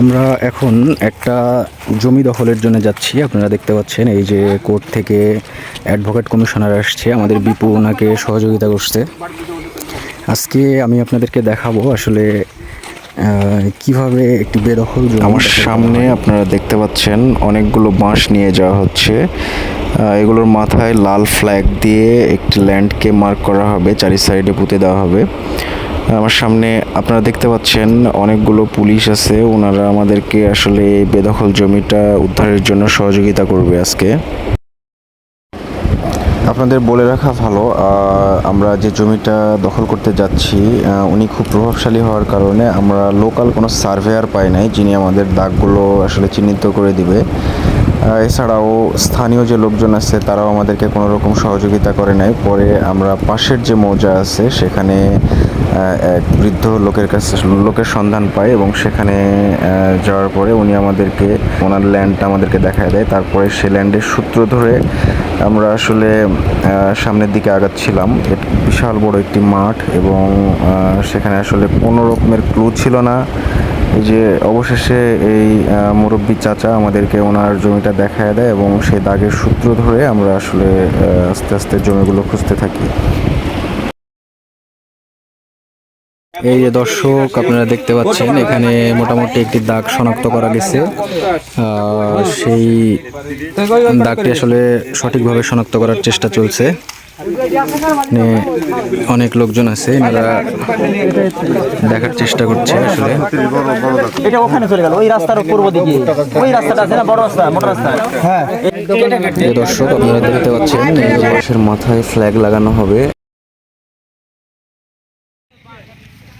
আমরা এখন একটা জমি দখলের জন্য যাচ্ছি। আপনারা দেখতে পাচ্ছেন এই যে কোর্ট থেকে অ্যাডভোকেট কমিশনার আসছে। আমাদের বিপু ওনাকে সহযোগিতা করছে। আজকে আমি আপনাদেরকে দেখাবো আসলে কীভাবে একটি বেদখল আমার সামনে আপনারা দেখতে পাচ্ছেন অনেকগুলো বাঁশ নিয়ে যাওয়া হচ্ছে। এগুলোর মাথায় লাল ফ্ল্যাগ দিয়ে একটি ল্যান্ডকে মার্ক করা হবে চারি সাইডে পুঁতে দেওয়া হবে। আমার সামনে আপনারা দেখতে পাচ্ছেন অনেকগুলো পুলিশ আছে। ওনারা আমাদেরকে আসলে বেদখল জমিটা উদ্ধারের জন্য সহযোগিতা করবে আজকে। আপনাদের বলে রাখা ভালো আমরা যে জমিটা দখল করতে যাচ্ছি উনি খুব প্রভাবশালী হওয়ার কারণে আমরা লোকাল কোনো সার্ভেয়ার পাই নাই যিনি আমাদের দাগগুলো আসলে চিহ্নিত করে দিবে। এছাড়াও স্থানীয় যে লোকজন আছে, তারাও আমাদেরকে কোনো রকম সহযোগিতা করে নাই। পরে আমরা পাশের যে মৌজা আছে, সেখানে এক বৃদ্ধ লোকের কাছে লোকের সন্ধান পাই এবং সেখানে যাওয়ার পরে উনি আমাদেরকে ওনার ল্যান্ডটা আমাদেরকে দেখায় দেয়। তারপরে সে ল্যান্ডের সূত্র ধরে আমরা আসলে সামনের দিকে আগাচ্ছিলাম। বিশাল বড় একটি মাঠ এবং সেখানে আসলে কোনো রকমের ক্লু ছিল না। এই যে অবশেষে এই মুরব্বী চাচা আমাদেরকে ওনার জমিটা দেখায় দেয় এবং সেই দাগের সূত্র ধরে আমরা আসলে আস্তে আস্তে জমিগুলো খুঁজতে থাকি। এই যে দর্শক আপনারা দেখতে পাচ্ছেন এখানে মোটামুটি একটি দাগ শনাক্ত করা গেছে। সেই দাগটি আসলে সঠিকভাবে শনাক্ত করার চেষ্টা চলছে। মানে অনেক লোকজন আছে এনারা দেখার চেষ্টা করছে আসলে। এটা ওখানে চলে গেল ওই রাস্তার পূর্ব দিকে। ওই রাস্তাটা আছে না বড় রাস্তা মোটর রাস্তা? হ্যাঁ। দর্শক আপনারা দেখতে পাচ্ছেন মাথায় ফ্ল্যাগ লাগানো হবে।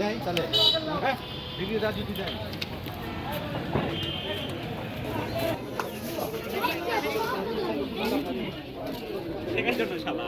দেয় তাহলে। হ্যাঁ দাদা যদি দেয় সেখানে শালা